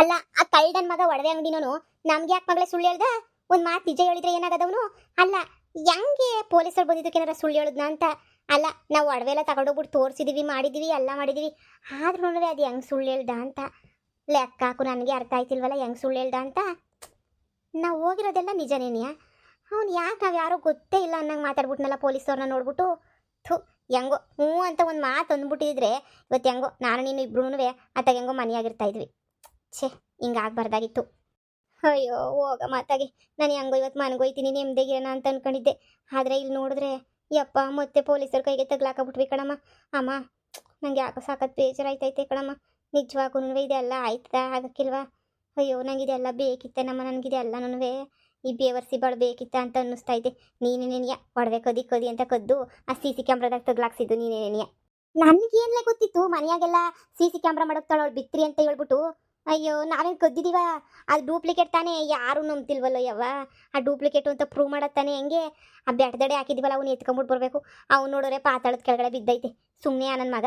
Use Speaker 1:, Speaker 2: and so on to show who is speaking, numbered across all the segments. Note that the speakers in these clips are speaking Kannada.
Speaker 1: ಅಲ್ಲ, ಆ ಕಳ್ಳನ್ ಮಗ ಒಡವೆ ಅಂಗಡಿನೋನು ನಮ್ಗೆ ಯಾಕೆ ಮಗಳೇ ಸುಳ್ಳು ಹೇಳ್ದ? ಒಂದ್ ಮಾತು ನಿಜ ಹೇಳಿದ್ರೆ ಏನಾಗದವನು? ಅಲ್ಲ, ಹೆಂಗೆ ಪೊಲೀಸರು ಬಂದಿದ್ದಕ್ಕೆ ಏನಾರ ಸುಳ್ಳು ಹೇಳುದ್ನ ಅಂತ? ಅಲ್ಲ, ನಾವು ಒಡವೆ ಎಲ್ಲ ತಗೊಂಡೋಗ್ಬಿಟ್ಟು ತೋರಿಸಿದೀವಿ, ಮಾಡಿದೀವಿ, ಎಲ್ಲ ಮಾಡಿದೀವಿ. ಆದ್ರೂ ಅದು ಹೆಂಗ್ ಸುಳ್ಳು ಹೇಳ್ದ ಅಂತ? ಲೆಕ್ಕ ಹಾಕು, ನನಗೆ ಅರ್ಥ ಆಯ್ತಿಲ್ವಲ್ಲ ಹೆಂಗ್ ಸುಳ್ಳು ಹೇಳ್ದ ಅಂತ? ನಾವು ಹೋಗಿರೋದೆಲ್ಲ ನಿಜನೇನಿಯ? ಅವ್ನು ಯಾಕೆ ನಾವು ಯಾರೋ ಗೊತ್ತೇ ಇಲ್ಲ ಅನ್ನಂಗೆ ಮಾತಾಡ್ಬಿಟ್ನಲ್ಲ ಪೊಲೀಸವ್ರನ್ನ ನೋಡ್ಬಿಟ್ಟು? ಥು, ಹೆಂಗೋ ಹ್ಞೂ ಅಂತ ಒಂದು ಮಾತು ಅಂದ್ಬಿಟ್ಟಿದ್ರೆ ಇವತ್ತು ಹೆಂಗೋ ನಾನು ನೀನು ಇಬ್ರು ಅತ್ತಾಗ ಹೆಂಗೋ ಮನೆಯಾಗಿರ್ತಾ ಇದ್ವಿ. ಛೇ, ಹಿಂಗಾಗ್ಬಾರ್ದಾಗಿತ್ತು. ಅಯ್ಯೋ, ಹೋಗ ಮಾತಾಗಿ. ನಾನು ಹೆಂಗೋ ಇವತ್ತು ಮನೆಗೋಯ್ತೀನಿ ನೆಮ್ಮದಿಗಿರೋಣ ಅಂತ ಅನ್ಕೊಂಡಿದ್ದೆ. ಆದರೆ ಇಲ್ಲಿ ನೋಡಿದ್ರೆ, ಯಪ್ಪ, ಮತ್ತೆ ಪೊಲೀಸರ ಕೈಗೆ ತಗ್ಲಾಕಬಿಟ್ವಿ ಕಣಮ್ಮ. ಅಮ್ಮ, ನಂಗೆ ಯಾಕೋ ಸಾಕತ್ ಬೇಜಾರಾಯ್ತೈತೆ ಕಣಮ್ಮ. ನಿಜವಾಗೂ ಇದೆಲ್ಲ ಆಯ್ತಾ ಆಗಕ್ಕಿಲ್ವಾ? ಅಯ್ಯೋ, ನಂಗೆ ಇದೆಲ್ಲ ಬೇಕಿತ್ತೆ ನಮ್ಮ ನನಗಿದೆಲ್ಲ ನನವೇ ಈ ಬೇವರ್ಸಿ ಬಾಳ ಬೇಕಿತ್ತ ಅಂತ ಅನ್ನಿಸ್ತಾ ಇದೆ ನೀನೇ ನೆನೆಯ, ಒಡವೆ ಕದಿ ಕದಿ ಅಂತ ಕದ್ದು ಆ ಸಿ ಸಿ ಕ್ಯಾಮ್ರಾದಾಗ ತಗ್ಲಾಕ್ಸಿದ್ದು ನೀನೇ ನೆನೆಯ. ನನಗೇನ್ಲೇ ಗೊತ್ತಿತ್ತು, ಮನೆಯಾಗೆಲ್ಲ ಸಿ ಸಿ ಕ್ಯಾಮ್ರಾ ಮಾಡೋಕ್ತಾಳ ಅವಳು ಬಿತ್ರಿ ಅಂತ ಹೇಳ್ಬಿಟ್ಟು ಅಯ್ಯೋ ನಾವೇನು ಕದ್ದಿದೀವ? ಆ ಡೂಪ್ಲಿಕೇಟ್ ತಾನೇ, ಯಾರು ನಂಬ್ತಿಲ್ವಲ್ಲ ಯವ್ವ? ಆ ಡೂಪ್ಲಿಕೇಟು ಅಂತ ಪ್ರೂವ್ ಮಾಡತ್ತಾನೆ ಹೆಂಗೆ? ಆ ಬೆಟ್ಟದಡೆ ಹಾಕಿದ್ವಲ್ಲ, ಅವ್ನು ಎತ್ಕೊಂಬಿಟ್ಟು ಬರಬೇಕು. ಅವ್ನು ನೋಡೋರೆ ಪಾತಾಳದ ಕೆಳಗಡೆ ಬಿದ್ದೈತೆ. ಸುಮ್ಮನೆ ನನ್ನ ಮಗ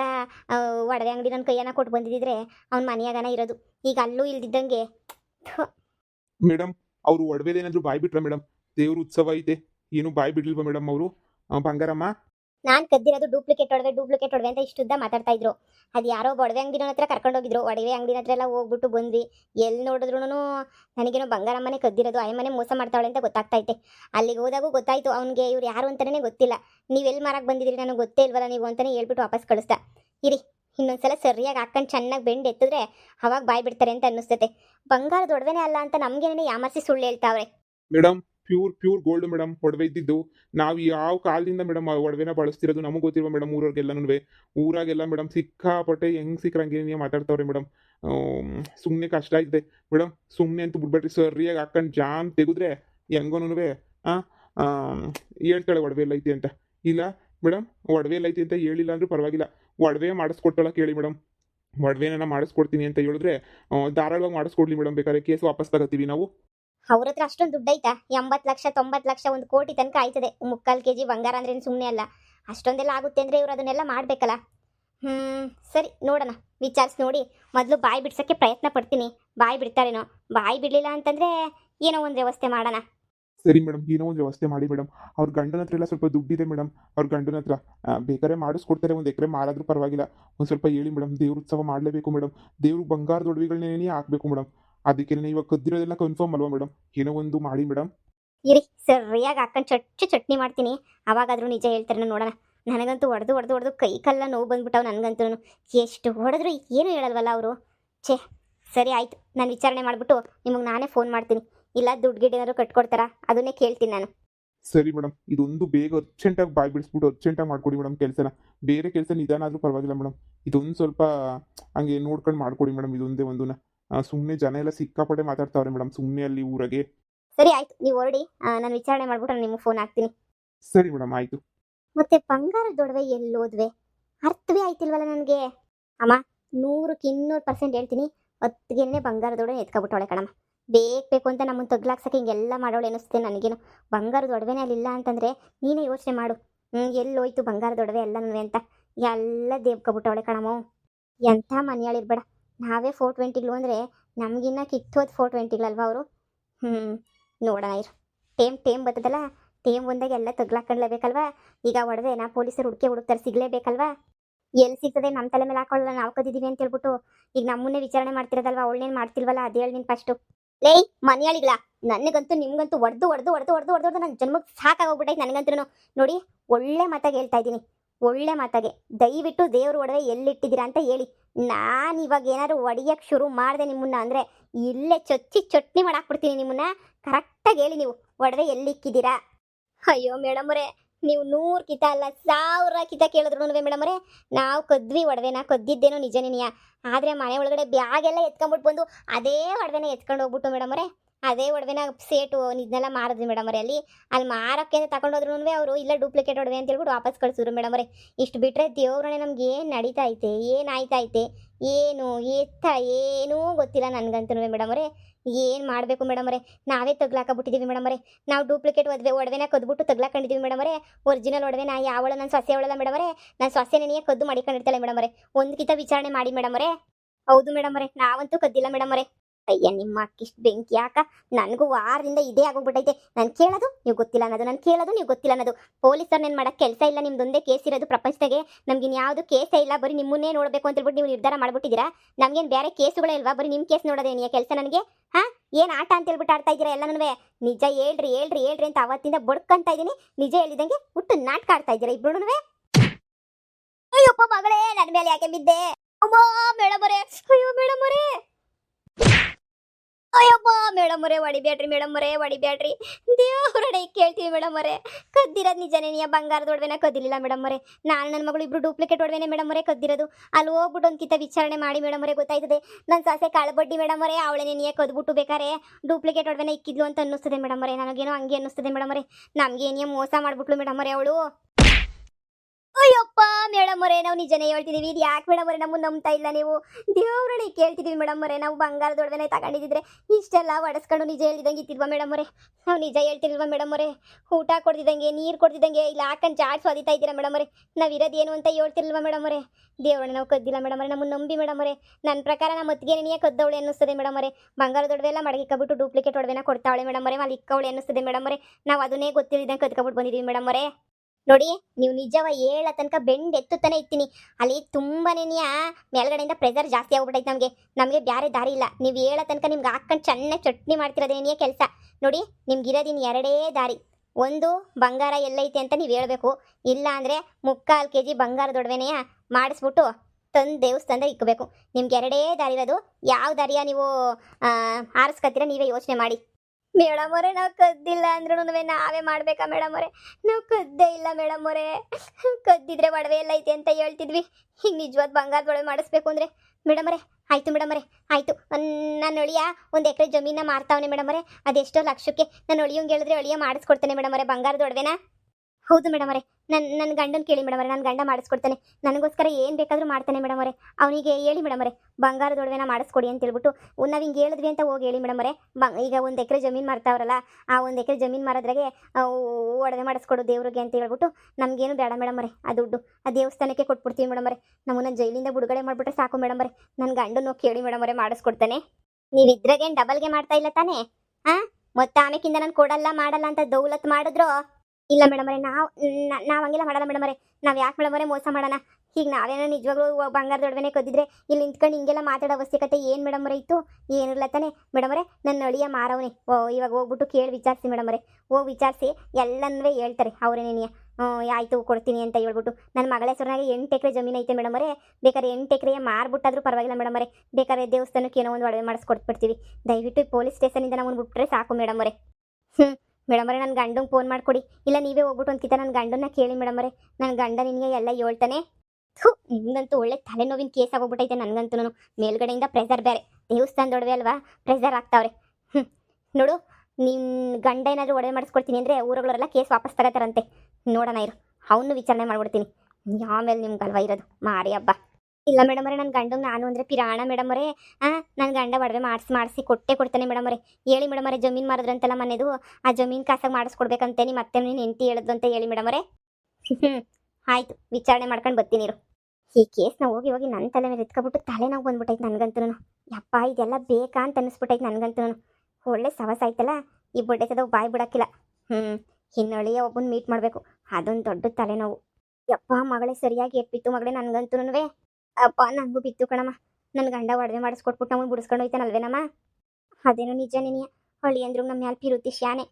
Speaker 1: ಒಡವೆ ಅಂಗಡಿ ನನ್ನ ಕೈಯನ್ನ ಕೊಟ್ಟು ಬಂದಿದ್ದಿದ್ರೆ ಅವ್ನ ಮನೆಯಾಗನ ಇರೋದು. ಈಗ ಅಲ್ಲೂ ಇಲ್ದಿದ್ದಂಗೆ
Speaker 2: ಮೇಡಮ್ ಅವರು ಒಡವೆದೇನಾದ್ರು ಬಾಯ್ ಬಿಟ್ರ ಮೇಡಮ್ ದೇವ್ರ ಉತ್ಸವ ಐತೆ. ಏನು ಬಾಯ್ ಬಿಡ್ಲಿಲ್ವಾ ಮೇಡಮ್ ಅವರು? ಬಂಗಾರಮ್ಮ?
Speaker 1: ನಾನು ಕದ್ದಿರೋದು ಡೂಪ್ಲಿಕೇಟ್ ಒಡವೆ ಡೂಪ್ಲಿಕೇಟ್ ಒಡವೆ ಅಂತ ಇಷ್ಟುದ್ದ ಮಾತಾಡ್ತಾ ಇದ್ರು. ಅದು ಯಾರೋ ಒಡವೆ ಅಂಗಡಿನ ಹತ್ರ ಕರ್ಕೊಂಡೋಗಿದ್ರು ಒಡವೆ ಅಂಗಡಿನ ಹತ್ರ ಎಲ್ಲ ಹೋಗ್ಬಿಟ್ಟು ಬಂದ್ವಿ. ಎಲ್ಲಿ ನೋಡಿದ್ರು ನನಗೇನೋ ಮನೆ ಕದ್ದಿರೋದು. ಮನೆ ಮೋಸ ಮಾಡ್ತಾಳೆ ಅಂತ ಗೊತ್ತಾಗ್ತೈತೆ ಅಲ್ಲಿಗೆ ಹೋದಾಗೂ ಗೊತ್ತಾಯ್ತು. ಅವ್ನಿಗೆ ಇವ್ರು ಯಾರು ಅಂತಲೇ ಗೊತ್ತಿಲ್ಲ. ನೀವು ಎಲ್ಲಿ ಮಾರಕ್ಕೆ ಬಂದಿದ್ರಿ ನನಗೆ ಗೊತ್ತೇ ಇಲ್ವಲ್ಲ. ನೀವು ಅಂತಾನೆ ಹೇಳ್ಬಿಟ್ಟು ವಾಪಸ್ ಕಳಿಸ್ತಾ ಇರಿ, ಇನ್ನೊಂದ್ಸಲ ಸರಿಯಾಗಿ ಹಾಕೊಂಡು ಚೆನ್ನಾಗಿ ಬೆಂಡ್ ಎತ್ತಿದ್ರೆ ಅವಾಗ ಬಾಯ್ ಬಿಡ್ತಾರೆ ಅಂತ ಅನ್ನಿಸ್ತೈತೆ. ಬಂಗಾರದ ಒಡವೆನೇ ಅಲ್ಲ ಅಂತ ನಮ್ಗೆ ಯಾಮರ್ಸಿ ಸುಳ್ಳು ಹೇಳ್ತಾವ್ರೆ.
Speaker 2: Madam pure pure gold madam ಒಡವೆ ಇದ್ದಿದ್ದು. ನಾವು ಯಾವ ಕಾಲದಿಂದ ಮೇಡಮ್ ಒಡವೆನ ಬಳಸ್ತಿರೋದು ನಮಗೆ ಗೊತ್ತಿರುವ ಮೇಡಮ್ ಊರವ್ರಿಗೆಲ್ಲನೂ ಊರಾಗೆಲ್ಲ ಮೇಡಮ್ ಸಿಕ್ಕಾಪಟ್ಟೆ ಹೆಂಗ್ ಸಿಕ್ಕರಂಗೆ ಮಾತಾಡ್ತಾವ್ರೆ ಮೇಡಮ್ ಸುಮ್ಮನೆ ಕಷ್ಟ ಐತೆ ಮೇಡಮ್ ಸುಮ್ಮನೆ ಅಂತ ಬಿಡ್ಬೇಡ್ರಿ ಸರಿಯಾಗಿ ಹಾಕೊಂಡು ಜಾಮ್ ತೆಗೆದ್ರೆ ಹೆಂಗೋನು ಹೇಳ್ತಾಳೆ ಒಡವೆ ಎಲ್ಲ ಐತಿ ಅಂತ. ಇಲ್ಲ ಮೇಡಮ್ ಒಡವೆ ಎಲ್ಲ ಐತಿ ಅಂತ ಹೇಳಿಲ್ಲ ಅಂದ್ರೂ ಪರವಾಗಿಲ್ಲ. ಒಡವೆ ಮಾಡಿಸ್ಕೊಡ್ತಾಳ ಕೇಳಿ ಮೇಡಮ್ ಒಡವೆನ ಮಾಡಿಸ್ಕೊಡ್ತೀನಿ ಅಂತ ಹೇಳಿದ್ರೆ ಧಾರಾಳವಾಗಿ ಮಾಡಿಸ್ಕೊಡ್ಲಿ ಮೇಡಮ್ ಬೇಕಾದ್ರೆ ಕೇಸ್ ವಾಪಸ್ ತಗೋತೀವಿ ನಾವು.
Speaker 1: ಅವ್ರ ಹತ್ರ ಅಷ್ಟೊಂದು ದುಡ್ಡು ಐತಾ? ಎಂಬತ್ತು ಲಕ್ಷ, ತೊಂಬತ್ತು ಲಕ್ಷ ಒಂದು ಕೋಟಿ ತನಕ ಆಯ್ತದೆ. ಮುಕ್ಕಾಲು ಕೆ ಜಿ ಬಂಗಾರ ಅಂದ್ರೆ ಸುಮ್ಮನೆ ಅಲ್ಲ. ಅಷ್ಟೊಂದೆಲ್ಲ ಆಗುತ್ತೆ ಅಂದರೆ ಇವ್ರು ಅದನ್ನೆಲ್ಲ ಮಾಡಬೇಕಲ್ಲ? ಹ್ಞೂ ಸರಿ, ನೋಡೋಣ. ವಿಚಾರಿಸಿ ನೋಡಿ. ಮೊದಲು ಬಾಯಿ ಬಿಡ್ಸೋಕ್ಕೆ ಪ್ರಯತ್ನ ಪಡ್ತೀನಿ. ಬಾಯಿ ಬಿಡ್ತಾರೇನೋ? ಬಾಯಿ ಬಿಡಲಿಲ್ಲ ಅಂತಂದರೆ ಏನೋ ಒಂದು ವ್ಯವಸ್ಥೆ ಮಾಡೋಣ.
Speaker 2: ಸರಿ ಮೇಡಮ್ ಏನೋ ಒಂದು ವ್ಯವಸ್ಥೆ ಮಾಡಿ ಮೇಡಮ್ ಅವ್ರ ಗಂಡನ ಹತ್ರ ಎಲ್ಲ ಸ್ವಲ್ಪ ದುಡ್ಡಿದೆ ಮೇಡಮ್ ಅವ್ರ ಗಂಡನ ಹತ್ರ ಬೇಕಾದ್ರೆ ಮಾಡಿಸ್ಕೊಡ್ತಾರೆ. ಒಂದು ಎಕರೆ ಮಾರಾದ್ರೂ ಪರವಾಗಿಲ್ಲ. ಒಂದು ಸ್ವಲ್ಪ ಹೇಳಿ ಮೇಡಮ್ ದೇವ್ರ ಉತ್ಸವ ಮಾಡಲೇಬೇಕು ಮೇಡಮ್ ದೇವ್ರ ಬಂಗಾರದ ಒಡವೆಗಳನ್ನೇನೇ ಹಾಕ್ಬೇಕು ಮೇಡಮ್ ಅದಕ್ಕೆ ಇವಾಗ ಕದ್ದಿರೋದೆಲ್ಲ ಕನ್ಫರ್ಮ್ ಅಲ್ವಾ ಮೇಡಮ್ ಏನೋ ಒಂದು ಮಾಡಿ ಮೇಡಮ್
Speaker 1: ಇರಿ ಸರಿಯಾಗಿ ಹಾಕೊಂಡು ಚಟ್ಟಿ ಚಟ್ನಿ ಮಾಡ್ತೀನಿ. ಅವಾಗಾದ್ರೂ ನಿಜ ಹೇಳ್ತಾರೆ ನೋಡೋಣ. ನನಗಂತೂ ಹೊಡೆದು ಹೊಡೆದು ಹೊಡೆದು ಕೈ ಕಲ್ಲ ನೋವು ಬಂದ್ಬಿಟ್ಟವು ನನಗಂತೂ ಎಷ್ಟು ಹೊಡೆದ್ರು ಏನು ಹೇಳಲ್ವಲ್ಲ ಅವರು? ಛೇ ಸರಿ ಆಯಿತು. ನಾನು ವಿಚಾರಣೆ ಮಾಡಿಬಿಟ್ಟು ನಿಮಗೆ ನಾನೇ ಫೋನ್ ಮಾಡ್ತೀನಿ. ಇಲ್ಲ ದುಡ್ಡು ಗಿಡ್ ಏನಾದ್ರು ಕಟ್ಕೊಡ್ತಾರಾ? ಅದನ್ನೇ ಕೇಳ್ತೀನಿ ನಾನು.
Speaker 2: ಸರಿ ಮೇಡಮ್ ಇದೊಂದು ಬೇಗ ಅರ್ಜೆಂಟಾಗಿ ಬಾಯ್ ಬಿಡಿಸ್ಬಿಟ್ಟು ಅರ್ಜೆಂಟಾಗಿ ಮಾಡ್ಕೊಡಿ ಮೇಡಮ್ ಕೆಲಸನ. ಬೇರೆ ಕೆಲಸ ನಿಧಾನ ಆದರೂ ಪರವಾಗಿಲ್ಲ ಮೇಡಮ್ ಇದೊಂದು ಸ್ವಲ್ಪ ಹಂಗೆ ನೋಡ್ಕೊಂಡು ಮಾಡ್ಕೊಡಿ ಮೇಡಮ್ ಇದೊಂದೇ ಒಂದನ್ನ ಸುಮ್ಮನೆ ಜನ ಎಲ್ಲ ಸಿಕ್ಕಾಪಟ್ಟೆ ಮಾತಾಡ್ತಾವ್ರೆ ಮೇಡಮ್ ಸುಮ್ಮನೆ ಅಲ್ಲಿ ಊರಾಗೆ.
Speaker 1: ಸರಿ ಆಯ್ತು. ನೀವು ಹೊರಡಿ. ನಾನು ವಿಚಾರಣೆ ಮಾಡ್ಬಿಟ್ಟು ನಿಮಗೆ ಫೋನ್ ಹಾಕ್ತೀನಿ.
Speaker 2: ಸರಿ ಮೇಡಮ್ ಆಯ್ತು.
Speaker 1: ಮತ್ತೆ ಬಂಗಾರದ ಒಡವೆ ಎಲ್ಲೋದ್ವೆ ಅರ್ಥವೇ ಆಯ್ತಿಲ್ವಲ್ಲ ನನಗೆ? ಅಮ್ಮ ನೂರಕ್ಕೆ ಇನ್ನೂರು ಪರ್ಸೆಂಟ್ ಹೇಳ್ತೀನಿ. ಹತ್ತಿಗೆನೇ ಬಂಗಾರ ಒಡವೆ ಎತ್ಕೊಬಿಟ್ಟವಳೆ ಕಣಮ್ಮ. ಬೇಕು ಬೇಕು ಅಂತ ನಮ್ಮನ್ನು ತಗ್ಲಾಕ್ಸಕ್ಕೆ ಹಿಂಗೆಲ್ಲ ಮಾಡೋಳು ಅನಿಸುತ್ತೆ ನನಗೇನು. ಬಂಗಾರದ ಒಡವೆನೇ ಅಲ್ಲಿಲ್ಲ ಅಂತಂದರೆ ನೀನೇ ಯೋಚನೆ ಮಾಡು. ಹ್ಞೂ ಎಲ್ಲೋಯ್ತು ಬಂಗಾರದ ಒಡವೆ ನನಗೆ ಅಂತ. ಎಲ್ಲ ದೇವ್ಕೊಬಿಟ್ಟವಳೆ ಕಣಮ್ಮ. ಎಂಥ ಮನೆಯಾಳಿರ್ಬೇಡ. ನಾವೇ ಫೋರ್ ಟ್ವೆಂಟಿಗಳು ಅಂದರೆ ನಮಗಿನ್ನ ಕಿತ್ತೋದು ಫೋರ್ ಟ್ವೆಂಟಿಗಳಲ್ವಾ ಅವರು? ಹ್ಞೂ ನೋಡೋಣ ಇರು. ಟೇಮ್ ಟೇಮ್ ಬರ್ತದಲ್ಲ? ಟೇಮ್ ಬಂದಾಗ ಎಲ್ಲ ತಗ್ಲಾಕೊಂಡ್ಲೇಬೇಕಲ್ವಾ? ಈಗ ನಾ ಪೊಲೀಸರು ಹುಡುಕಿ ಹುಡುಕ್ತಾರೆ ಸಿಗ್ಲೇಬೇಕಲ್ವಾ ಎಲ್ಲಿ ಸಿಗ್ತದೆ ನಮ್ಮ ತಲೆ ಮೇಲೆ ಹಾಕೊಳ್ಳಲ್ಲ, ನಾವು ಕದಿದೀವಿ ಅಂತ ಹೇಳ್ಬಿಟ್ಟು ಈಗ ನಮ್ಮನ್ನೇ ವಿಚಾರಣೆ ಮಾಡ್ತಿರೋದಲ್ವಾ? ಅವಳನ್ನೇನು ಮಾಡ್ತಿಲ್ವಲ್ಲ? ಅದೇ ಹೇಳಿ ನೀನು ಫಸ್ಟು ಲೇ ಮನೆಯಾಳಿಗಳ ನನಗಂತೂ ನಿಮ್ಗಂತೂ ಒಡೆದು ಹೊಡೆದು ಒಡೆದು ಹೊಡೆದು ಹೊಡೆದು ನನ್ನ ಜನ್ಮಕ್ಕೆ ಸಾಕಾಗೋಗ್ಬಿಟ್ಟೈತೆ ನನಗಂತೂ ನೋಡಿ, ಒಳ್ಳೆ ಮಾತಾಗಿ ಹೇಳ್ತಾ ಇದ್ದೀನಿ. ಒಳ್ಳೆ ಮಾತಾಗೆ. ದಯವಿಟ್ಟು ದೇವ್ರ ಒಡವೆ ಎಲ್ಲಿಟ್ಟಿದ್ದೀರಾ ಅಂತ ಹೇಳಿ. ನಾನು ಇವಾಗ ಏನಾದ್ರು ಒಡೆಯಕ್ಕೆ ಶುರು ಮಾಡಿದೆ ನಿಮ್ಮನ್ನ ಅಂದರೆ ಇಲ್ಲೇ ಚೊಚ್ಚಿ ಚಟ್ನಿ ಮಾಡಾಕ್ಬಿಡ್ತೀನಿ ನಿಮ್ಮನ್ನ. ಕರೆಕ್ಟಾಗಿ ಹೇಳಿ ನೀವು. ಒಡವೆ ಎಲ್ಲಿಕ್ಕಿದ್ದೀರಾ? ಅಯ್ಯೋ ಮೇಡಮರೇ ನೀವು ನೂರು ಕಿತ ಅಲ್ಲ, ಸಾವಿರ ಕಿತ ಕೇಳಿದ್ರು ಮೇಡಮರೇ ನಾವು ಕದ್ವಿ ಒಡವೆನ, ಕದ್ದಿದ್ದೇನೋ ನಿಜನೇನಿಯ ಆದರೆ ಮನೆ ಒಳಗಡೆ ಬ್ಯಾಗ್ ಎಲ್ಲ ಎತ್ಕೊಂಡ್ಬಿಟ್ಟು ಬಂದು ಅದೇ ಒಡವೆನ ಎತ್ಕೊಂಡು ಹೋಗ್ಬಿಟ್ಟು ಮೇಡಮರೇ ಅದೇ ಒಡವೆನ ಸೇಟು ಇದನ್ನೆಲ್ಲ ಮಾರಿದ್ವಿ ಅವರೇ, ಅಲ್ಲಿ ಅಲ್ಲಿ ಮಾರಕ್ಕೆ ಅಂತ ತಗೊಂಡೋದ್ರು ಅವರು, ಇಲ್ಲ ಡೂಪ್ಲಿಕೇಟ್ ಒಡವೆ ಅಂತ ಹೇಳ್ಬಿಟ್ಟು ವಾಪಸ್ ಕಳಿಸಿದ್ರು ಅವರೇ. ಇಷ್ಟು ಬಿಟ್ಟರೆ ದೇವ್ರಣೆ ನಮ್ಗೆ ಏನು ನಡೀತಾ ಐತೆ ಏನು ಏನು, ಎತ್ತ, ಏನೂ ಗೊತ್ತಿಲ್ಲ ನನಗಂತೂ ಮೇಡಮರೇ ಏನು ಮಾಡಬೇಕು ಮೇಡಮರೇ ನಾವೇ ತಗ್ಲಾಕಬಿಟ್ಟಿದ್ದೀವಿ ಅವರೇ. ನಾವು ಡೂಪ್ಲಿಕೇಟ್ ಒದ್ವೆ, ಒಡವೆನ ಕದ್ಬಿಟ್ಟು ತಗ್ಲಾಕೊಂಡಿದ್ದೀವಿ ಅವರೇ. ಒರಿಜಿನಲ್ ಒಡವೆನ ಯಾವಳು ನನ್ನ ಸೊಸೆ ಅವಳಲ್ಲ ಅವರೇ. ನನ್ನ ಸೊಸೆ ನೆನೆಯ ಕದ್ದು ಮಾಡಿಕೊಂಡಿರ್ತಾಳೆ ಮೇಡಮ್ ಒಂದು ಕಿತ ವಿಚಾರಣೆ ಮಾಡಿ ಮೇಡಮರೇ ಹೌದು ಮೇಡಮರೇ ನಾವಂತೂ ಕದ್ದಿಲ್ಲ ಮೇಡಮರೇ ಅಯ್ಯ, ನಿಮ್ಮ ಅಕ್ಕಿಷ್ಟು ಬೆಂಕಿ ಯಾಕ ನನಗೂ ವಾರದಿಂದ ಇದೇ ಆಗೋಗ್ಬಿಟ್ಟೈತೆ. ನಾನು ಕೇಳೋದು, ನೀವು ಗೊತ್ತಿಲ್ಲ ಅನ್ನೋದು. ನಾನು ಕೇಳೋದು, ನೀವು ಗೊತ್ತಿಲ್ಲ ಅನ್ನೋದು. ಪೊಲೀಸರ್ನೇನು ಮಾಡಕ್ಕೆ ಕೆಲಸ ಇಲ್ಲ ನಿಮ್ದೊಂದೇ ಕೇಸ್ ಇರೋದು ಪ್ರಪಂಚದಾಗೆ. ನಮ್ಗೆ ಇನ್ಯಾವುದು ಕೇಸೇ ಇಲ್ಲ. ಬರೀ ನಿಮ್ಮನ್ನೇ ನೋಡಬೇಕು ಅಂತ ಹೇಳ್ಬಿಟ್ಟು ನೀವು ನಿರ್ಧಾರ ಮಾಡ್ಬಿಟ್ಟಿದ್ದೀರಾ? ನಮ್ಗೇನು ಬೇರೆ ಕೇಸುಗಳೇ ಇಲ್ವಾ? ಬರೀ ನಿಮ್ಮ ಕೇಸ್ ನೋಡೋದೇನಿಯ ಕೆಲಸ ನನಗೆ? ಹಾ? ಏನು ಆಟ ಅಂತ ಹೇಳ್ಬಿಟ್ಟು ಆಡ್ತಾ ಇದ್ದೀರಾ ಎಲ್ಲ ನನವೇ ನಿಜ ಹೇಳ್ರಿ ಹೇಳ್ರಿ ಹೇಳ್ರಿ ಅಂತ ಅವತ್ತಿಂದ ಬಡ್ಕಂತ ಇದ್ದೀನಿ. ನಿಜ ಹೇಳಿದಂಗೆ ಹುಟ್ಟು ನಾಟಕ ಆಡ್ತಾ ಇದ್ದೀರಾ ಇಬ್ರು ಅಯ್ಯಪ್ಪ ಮಗಳೇ ನನ್ನ ಮೇಲೆ ಯಾಕೆ ಬಿದ್ದೆ? ಅಮ್ಮ, ಮೇಡಮರೇ, ಅಯ್ಯೋ, ಮೇಡಮರೇ. ಅಯ್ಯಪ್ಪ ಮೇಡಮ್ ಹೊಡಿಬೇಡ್ರಿ ಅವರೇ, ಹೊಡಿಬೇಡ್ರಿ. ದೇವರಡೆ ಕೇಳ್ತೀವಿ ಮೇಡಮ್ ಅವರೇ. ಕದ್ದಿರೋದು ನಿಜನೇ ನೀ ಬಂಗಾರದ ಒಡವೆನ ಕದ್ದಿಲ್ಲ ಅವರೇ. ನಾನು ನನ್ನ ಮಗಳು ಇಬ್ರು ಡೂಪ್ಲಿಕೇಟ್ ಒಡವೆನೆ ಅವರೇ ಕದ್ದಿರೋದು. ಅಲ್ಲಿ ಹೋಗ್ಬಿಟ್ಟು ಒಂದ್ಕಿಂತ ವಿಚಾರಣೆ ಮಾಡಿ ಮೇಡಮರೇ ಗೊತ್ತಾಯ್ತದೆ. ನನ್ನ ಸಾಸೆ ಕಾಳುಬಡ್ಡಿ ಅವರೇ ಅವಳೇನೆ ನೀ ಕದ್ಬಿಟ್ಟು ಬೇಕಾರೆ ಡೂಪ್ಲಿಕೇಟ್ ಒಡವೆನ ಇಕ್ಕಿದ್ಲು ಅಂತ ಅನ್ನಿಸ್ತದೆ ಮೇಡಮ್ ಅವರೇ. ನನಗೇನೋ ಹಂಗೆ ಅನ್ನಿಸ್ತದೆ ಮೇಡಮ್ ಅವರೇ. ನಮಗೇನೇ ಮೋಸ ಮಾಡ್ಬಿಟ್ಲು ಅವರೇ ಅವಳು. ಅಯ್ಯಪ್ಪ ಅವರೇ, ನಾವು ನಿಜನೇ ಹೇಳ್ತಿದೀವಿ ಇದು ಯಾಕೆ ಅವರೇ, ನಮ್ಮನ್ನು ನಂಬ್ತಾ ಇಲ್ಲ ನೀವು? ದೇವ್ರಳಿ ಕೇಳ್ತಿದೀವಿ ಅವರೇ. ನಾವು ಬಂಗಾರದ ಒಡವೆನೆ ತಗೊಂಡಿದ್ರೆ ಇಷ್ಟೆಲ್ಲ ಒಡಸ್ಕೊಂಡು ನಿಜ ಹೇಳ್ತಿದಂಗೆ ಇತ್ತಿಲ್ವಾ ಅವರೇ? ನಾವು ನಿಜ ಹೇಳ್ತಿದ್ವಾ ಮೇಡಮ್ ಅವರೇ? ಊಟ ಕೊಡ್ತಿದ್ದಂಗೆ, ನೀರು ಕೊಡ್ತಿದ್ದಂಗೆ, ಇಲ್ಲ ಹಾಕೊಂಡು ಚಾಟ್ಸ್ ಹೊದಿತಾ ಇದ್ದೀರಾ ಅವರೇ? ನಾವು ಇರೋದೇನು ಅಂತ ಹೇಳ್ತಿಲ್ವಾ ಅವರೇ? ದೇವ್ರನ್ನ ನಾವು ಕದ್ದಿಲ್ಲ ಮೇಡಮರೇ ನಮ್ಮನ್ನು ನಂಬಿ ಮೇಡಮ್ ಅವರೇ. ನನ್ನ ಪ್ರಕಾರ ನಮ್ಮ ಅತ್ತಿಗೆ ಕದ್ದವಳೆ ಅನ್ನಿಸ್ತದೆ ಮೇಡಮರೇ ಬಂಗಾರದ ಒಡವೆ ಎಲ್ಲ ಮಡಗಿಕ್ಕೊಬಿಟ್ಟು ಡೂಪ್ಲಿಕೇಟ್ ಒಡವೆನ ಕೊಡ್ತಾವಳೆ ಅವರೇ ಅಲ್ಲಿ ಇಕ್ಕವಳೆ ಅನ್ನಿಸ್ತದೆ ಅವರೇ. ನಾವು ಅದನ್ನೇ ಗೊತ್ತಿಲ್ಲದಂಗೆ ಕದ್ಕೊಬಿಟ್ಟು ಬಂದಿದ್ದೀವಿ ಮೇಡಮರೇ ನೋಡಿ, ನೀವು ನಿಜವ ಹೇಳ ತನಕ ಬೆಂಡ್ ಎತ್ತುತ್ತಾನೆ ಇರ್ತೀನಿ. ಅಲ್ಲಿ ತುಂಬಾನೇ ನೀಯ ಮೇಲ್ಗಡೆಯಿಂದ ಪ್ರೆಷರ್ ಜಾಸ್ತಿ ಆಗ್ಬಿಟ್ಟೈತೆ ನಮಗೆ. ನಮಗೆ ಬೇರೆ ದಾರಿ ಇಲ್ಲ. ನೀವು ಹೇಳ ತನಕ ನಿಮ್ಗೆ ಹಾಕೊಂಡು ಚೆನ್ನಾಗಿ ಚಟ್ನಿ ಮಾಡ್ತಿರೋದೇನಿಯ ಕೆಲಸ. ನೋಡಿ ನಿಮ್ಗೆ ಇರೋದಿನ್ ಎರಡೇ ದಾರಿ. ಒಂದು, ಬಂಗಾರ ಎಲ್ಲೈತೆ ಅಂತ ನೀವು ಹೇಳಬೇಕು. ಇಲ್ಲ ಅಂದರೆ ಮುಕ್ಕಾಲು ಕೆ ಜಿ ಬಂಗಾರ ದೊಡ್ಡವೇನೆಯ ಮಾಡಿಸ್ಬಿಟ್ಟು ತಂದು ದೇವಸ್ಥಾನದ ಇಕ್ಕಬೇಕು ನಿಮ್ಗೆ ಎರಡೇ ದಾರಿ ಇರೋದು. ಯಾವ ದಾರಿಯ ನೀವು ಆರಿಸ್ಕತ್ತೀರ ನೀವೇ ಯೋಚನೆ ಮಾಡಿ. ಮೇಡಮ್ ಅವರೇ, ನಾವು ಕದ್ದಿಲ್ಲ ಅಂದ್ರೂ ನಾವೇ ಮಾಡ್ಬೇಕಾ ಮೇಡಮ್ ಅವರೇ? ನಾವು ಕದ್ದೇ ಇಲ್ಲ ಮೇಡಮ್ ಅವರೇ. ಕದ್ದಿದ್ರೆ ಒಡವೆ ಎಲ್ಲ ಐತೆ ಅಂತ ಹೇಳ್ತಿದ್ವಿ. ಹಿಂಗೆ ನಿಜವಾದ ಬಂಗಾರದ ಒಡವೆ ಮಾಡಿಸ್ಬೇಕು ಅಂದರೆ. ಮೇಡಮ್ ಅವರೇ, ಆಯಿತು ಮೇಡಮ್ ಅವರೇ, ಆಯಿತು. ನನ್ನ ಅಳಿಯ ಒಂದು ಎಕರೆ ಜಮೀನ ಮಾರ್ತಾವನೆ ಮೇಡಮ್ ಅವರೇ. ಅದೆಷ್ಟೋ ಲಕ್ಷಕ್ಕೆ ನಾನು ಅಳಿಯಂಗೆ ಹೇಳಿದ್ರೆ ಅಳಿಯ ಮಾಡಿಸ್ಕೊಡ್ತೇನೆ ಮೇಡಮ್ ಅವರೇ ಬಂಗಾರದ ಒಡವೆನ. ಹೌದು ಮೇಡಮ್ ಅವರೇ. ನನ್ನ ನನ್ನ ಗಂಡನ ಕೇಳಿ ಮೇಡಮ್ ಅವರೇ. ನನ್ನ ಗಂಡ ಮಾಡಿಸ್ಕೊಡ್ತಾನೆ. ನನಗೋಸ್ಕರ ಏನು ಬೇಕಾದರೂ ಮಾಡ್ತಾನೆ ಮೇಡಮ್ ಅವರೇ. ಅವನಿಗೆ ಹೇಳಿ ಮೇಡಮ್ ಅವರೇ. ಬಂಗಾರದ ಒಡವೆನ ಮಾಡಿಸ್ಕೊಡಿ ಅಂತ ಹೇಳ್ಬಿಟ್ಟು ನಾವು ಹಿಂಗೆ ಹೇಳಿದ್ವಿ ಅಂತ ಹೋಗಿ ಹೇಳಿ ಮೇಡಮ್ ಅವರೇ. ಬ, ಈಗ ಒಂದು ಎಕರೆ ಜಮೀನು ಮಾರ್ತಾವ್ರಲ್ಲ, ಆ ಒಂದು ಎಕರೆ ಜಮೀನು ಮಾರೋದ್ರಾಗೆ ಒಡವೆ ಮಾಡಿಸ್ಕೊಡು ದೇವ್ರಿಗೆ ಅಂತ ಹೇಳ್ಬಿಟ್ಟು ನಮಗೇನು ಬೇಡ ಮೇಡಮ್ ಅವರೇ, ಆ ದುಡ್ಡು. ಆ ದೇವಸ್ಥಾನಕ್ಕೆ ಕೊಟ್ಬಿಡ್ತೀವಿ ಮೇಡಮ್ ಅವರೇ. ನಮ್ಮನ್ನ ಜೈಲಿಂದ ಬಿಡುಗಡೆ ಮಾಡಿಬಿಟ್ರೆ ಸಾಕು ಮೇಡಮ್ ಅವರೇ. ನನ್ನ ಗಂಡನ ಕೇಳಿ ಮೇಡಮ್ ಅವರೇ ಮಾಡಿಸ್ಕೊಡ್ತಾನೆ. ನೀವು ಇದ್ರಾಗೇನು ಡಬಲ್ಗೆ ಮಾಡ್ತಾ ಇಲ್ಲ ತಾನೇ? ಹಾಂ ಮತ್ತೆ ಆಮೇಕಿಂದ ನಾನು ಕೊಡಲ್ಲ, ಮಾಡಲ್ಲ ಅಂತ ದೌಲತ್ ಮಾಡಿದ್ರು? ಇಲ್ಲ ಮೇಡಮ್ ಅವರೇ, ನಾವು ನಾವು ಹಂಗೆಲ್ಲ ಮಾಡೋಣ ಮೇಡಮ್ ಅವರೇ. ನಾವು ಯಾಕೆ ಮೇಡಮ್ ಅವರೇ ಮೋಸ ಮಾಡೋಣ? ಈಗ ನಾವೇನೋ ನಿಜವಾಗ್ಲೂ ಬಂಗಾರದ ಒಡವೆನೆ ಕದ್ದಿದ್ರೆ ಇಲ್ಲಿ ನಿಂತ್ಕೊಂಡು ಹಿಂಗೆಲ್ಲ ಮಾತಾಡೋ ಅವಶ್ಯಕತೆ ಏನು ಮೇಡಮ್ ಅವರೇ ಇತ್ತು? ಏನಿಲ್ಲ ತಾನೆ? ಮೇಡಮ್ ಅವರೇ ನನ್ನ ಅಳಿಯ ಮಾರವನೇ. ಓ, ಇವಾಗ ಹೋಗ್ಬಿಟ್ಟು ಕೇಳಿ ವಿಚಾರಿಸಿ ಮೇಡಮ್ ಅವರೇ. ಹೋಗಿ ವಿಚಾರಿಸಿ ಎಲ್ಲನೂ ಹೇಳ್ತಾರೆ ಅವರೇನೇನಿಯ ಆಯಿತು ಕೊಡ್ತೀನಿ ಅಂತ ಹೇಳ್ಬಿಟ್ಟು. ನನ್ನ ಮಗಳ ಹೆಸರಿನಾಗೆ ಎಂಟು ಎಕರೆ ಜಮೀನು ಐತೆ ಅವರೇ. ಬೇಕಾದ್ರೆ ಎಂಟು ಎಕರೆ ಮಾರ್ಬಿಟ್ಟಾದ್ರೂ ಪರವಾಗಿಲ್ಲ ಮೇಡಮ್ ಅವರೇ. ಬೇಕಾದ್ರೆ ದೇವಸ್ಥಾನಕ್ಕೆ ಏನೋ ಒಂದು ಒಡವೆ ಮಾಡಿಸ್ಕೊಟ್ಬಿಡ್ತೀವಿ ದಯವಿಟ್ಟು ಪೊಲೀಸ್ ಸ್ಟೇಷನಿಂದ ನಾವು ಬಿಟ್ಟರೆ ಸಾಕು ಮೇಡಮ್ ಅವರೇ. ಹ್ಞೂ ಮೇಡಮ್ ಅವರೇ ನನ್ನ ಗಂಡಂಗೆ ಫೋನ್ ಮಾಡಿಕೊಡಿ. ಇಲ್ಲ, ನೀವೇ ಹೋಗ್ಬಿಟ್ಟು ಅಂತಿದ್ದ ನನ್ನ ಗಂಡನ್ನ ಕೇಳಿ ಮೇಡಮರೇ. ನನ್ನ ಗಂಡ ನಿನಗೆ ಎಲ್ಲ ಹೇಳ್ತಾನೆ. ಥೂ, ನಿಮ್ಗಂತೂ ಒಳ್ಳೆ ತಲೆನೋವಿನ ಕೇಸ್ ಆಗೋಗ್ಬಿಟ್ಟೈತೆ ನನಗಂತೂ ಮೇಲ್ಗಡೆಯಿಂದ ಪ್ರೆಸರ್ ಬೇರೆ. ದೇವಸ್ಥಾನದೊಡವೆ ಅಲ್ವಾ? ಪ್ರೆಸರ್ ಆಗ್ತಾವ್ರೆ. ಹ್ಞೂ ನೋಡು ನಿಮ್ಮ ಗಂಡ ಏನಾದರೂ ಒಡವೆ ಮಾಡಿಸ್ಕೊಡ್ತೀನಿ ಅಂದರೆ ಊರುಗಳವರೆಲ್ಲ ಕೇಸ್ ವಾಪಸ್ ತಗೋತಾರಂತೆ. ನೋಡೋಣ ಇರು. ಅವನು ವಿಚಾರಣೆ ಮಾಡ್ಬಿಡ್ತೀನಿ. ಆಮೇಲೆ ನಿಮ್ಗೆ ಅಲ್ವಾ ಇರೋದು? ಮಾರಿ ಹಬ್ಬ. ಇಲ್ಲ ಮೇಡಮ್ ಅವರೇ ನನ್ನ ಗಂಡಂಗೆ ನಾನು ಅಂದರೆ ಪಿರಾಣ ಮೇಡಮ್ ಅವರೇ. ಹಾಂ ನನ್ನ ಗಂಡ ಒಡವೆ ಮಾಡಿಸಿ ಮಾಡಿಸಿ ಕೊಟ್ಟೆ ಕೊಡ್ತಾನೆ ಮೇಡಮ್ ಅವರೇ. ಹೇಳಿ ಮೇಡಮ್ ಅವರೇ, ಜಮೀನು ಮಾರಿದ್ರಂತೆಲ್ಲ ಮನೆದು, ಆ ಜಮೀನು ಕಾಸಾಗಿ ಮಾಡಿಸ್ಕೊಡ್ಬೇಕಂತೆ ನಿಮ್ಮ ಮತ್ತೆ ನೀನು ಹೆಂಡತಿ ಹೇಳಿದ್ರು ಅಂತ ಹೇಳಿ ಮೇಡಮ್ ಅವರೇ. ಹ್ಞೂ ಆಯಿತು, ವಿಚಾರಣೆ ಮಾಡ್ಕೊಂಡು ಬರ್ತೀನಿ ಇರು. ಈ ಕೇಸ್ನ ಹೋಗಿ ಹೋಗಿ ನನ್ನ ತಲೆ ಮೇಲೆ ಎತ್ಕೊಬಿಟ್ಟು ತಲೆನೋವು ಬಂದ್ಬಿಟ್ಟೈತೆ ನನಗಂತೂ ಯಪ್ಪ, ಇದೆಲ್ಲ ಬೇಕಾ ಅಂತ ಅನ್ನಿಸ್ಬಿಟ್ಟೈತೆ ನನಗಂತೂ ಒಳ್ಳೆ ಸವಸ ಆಯ್ತಲ್ಲ, ಈ ಬೊಡ್ಡೆ ಸದವು ಬಾಯಿ ಬಿಡಕ್ಕಿಲ್ಲ. ಹ್ಞೂ ಹಿನ್ನಳಿಯ ಒಬ್ಬನ ಮೀಟ್ ಮಾಡಬೇಕು. ಅದೊಂದು ದೊಡ್ಡ ತಲೆನೋವು. ಯಪ್ಪ, ಮಗಳೇ ಸರಿಯಾಗಿ ಎಟ್ಬಿತ್ತು ಮಗಳೇ ನನಗಂತೂ ಅಪ್ಪ ನನಗೂ ಬಿತ್ತು ಕಣಮ್ಮ. ನನ್ನ ಗಂಡ ಒಡವೆ ಮಾಡಿಸ್ಕೊಟ್ಬಿಟ್ಟು ನಮಗೆ ಬಿಡಿಸ್ಕೊಂಡು ಹೋಯ್ತಾನಲ್ವೇನಮ್ಮ? ಅದೇನೋ ನಿಜ ನೀನಿಯ ಹೊಳಿ ಅಂದ್ರು ನಮ್ಮ ಮ್ಯಾಲ್ ಪಿರುತಿ ಶಾನೆ